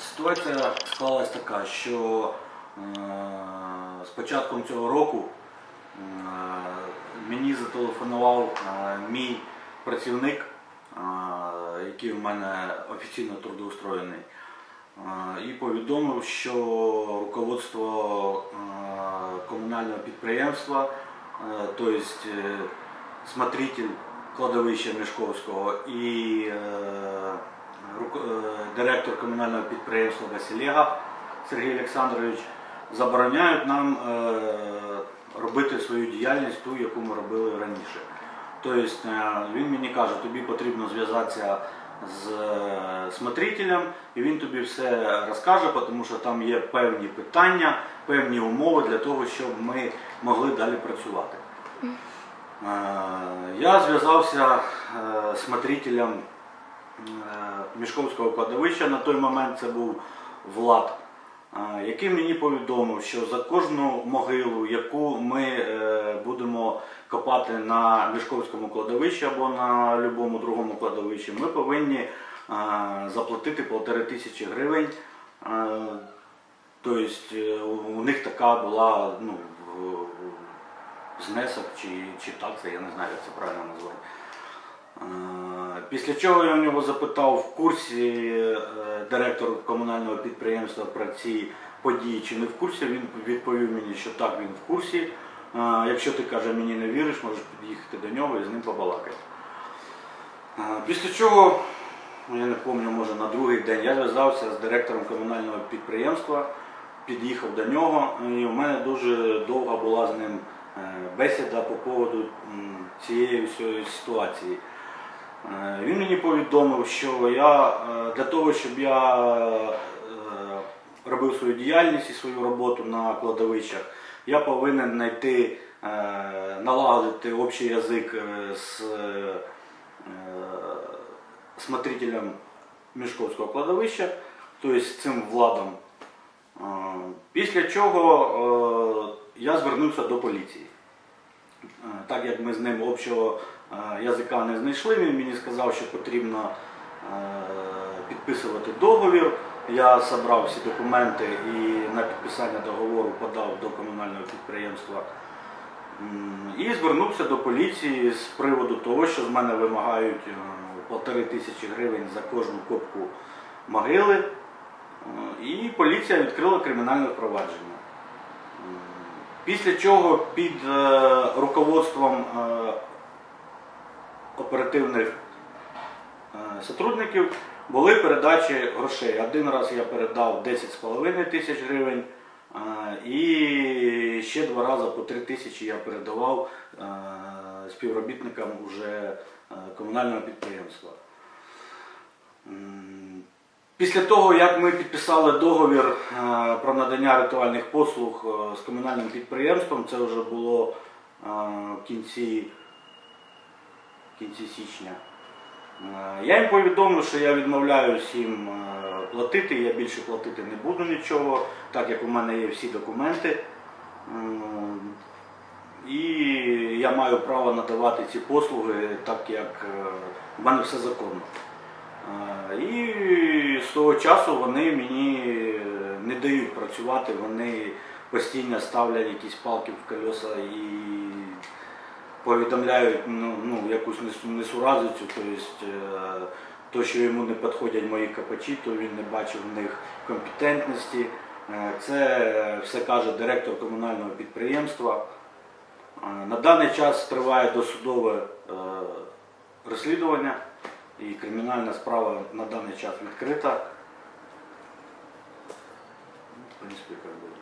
Ситуація склалась така, що е, з початком цього року е, мені зателефонував е, мій працівник, який у мене офіційно трудоустроєний, і повідомив, що руководство комунального підприємства, тобто смотритель кладовища Мішковського і директор комунального підприємства Василєга Сергій Олександрович забороняють нам е, робити свою діяльність ту, яку ми робили раніше. Тобто е, він мені каже, тобі потрібно зв'язатися з е, смотрителем, і він тобі все розкаже, тому що там є певні питання, певні умови для того, щоб ми могли далі працювати. Е, Я зв'язався е, з смотрителем е, Мішковського кладовища. На той момент це був Влад, е, який мені повідомив, що за кожну могилу, яку ми е, будемо копати на Мішковському кладовищі або на будь-якому другому кладовищі, ми повинні е, заплатити полтори тисячі гривень. Е, Тобто е, у них така була ну, знесок чи, чи такса, я не знаю, як це правильно назвати. Після чого я в нього запитав в курсі е, директор комунального підприємства про ці події, чи не в курсі, він відповів мені, що так, він в курсі. Е, Якщо ти каже, мені не віриш, можеш під'їхати до нього і з ним побалакати. Е, Після чого, я не пам'ятаю, може на другий день я зв'язався з директором комунального підприємства, під'їхав до нього, і в мене дуже довга була з ним бесіда по поводу цієї всієї ситуації. Е, Він мені повідомив, що я е, для того, щоб я е, робив свою діяльність і свою роботу на кладовищах, я повинен знайти, налагодити общий язик з смотрителем Мішковського кладовища, тобто з цим владом. Після чого я звернувся до поліції. Так як ми з ним общого язика не знайшли, він мені сказав, що потрібно підписувати договір. Я зібрав всі документи і на підписання договору подав до комунального підприємства. І звернувся до поліції з приводу того, що з мене вимагають е, полтори тисячі гривень за кожну копку могили. Е, І поліція відкрила кримінальне впровадження. Після чого під е, руководством е, оперативних е, сотрудників були передачі грошей. Один раз я передав 10,5 тисяч гривень, і ще два рази по 3 тисячі я передавав співробітникам уже комунального підприємства. Після того, як ми підписали договір е, про надання ритуальних послуг е, з комунальним підприємством, це вже було е, в кінці, в кінці січня. Я їм повідомив, що я відмовляюсь їм платити, я більше платити не буду нічого, так як у мене є всі документи. І я маю право надавати ці послуги, так як в мене все законно. І з того часу вони мені е, не дають працювати, вони постійно ставлять якісь палки в колеса і повідомляють ну, ну, якусь несуразицю, тобто то, що йому не підходять мої капачі, то він не бачив в них компетентності. Е, Це все каже директор комунального підприємства. На даний час триває досудове розслідування і кримінальна справа на даний час відкрита. Ну, В принципі, як буде.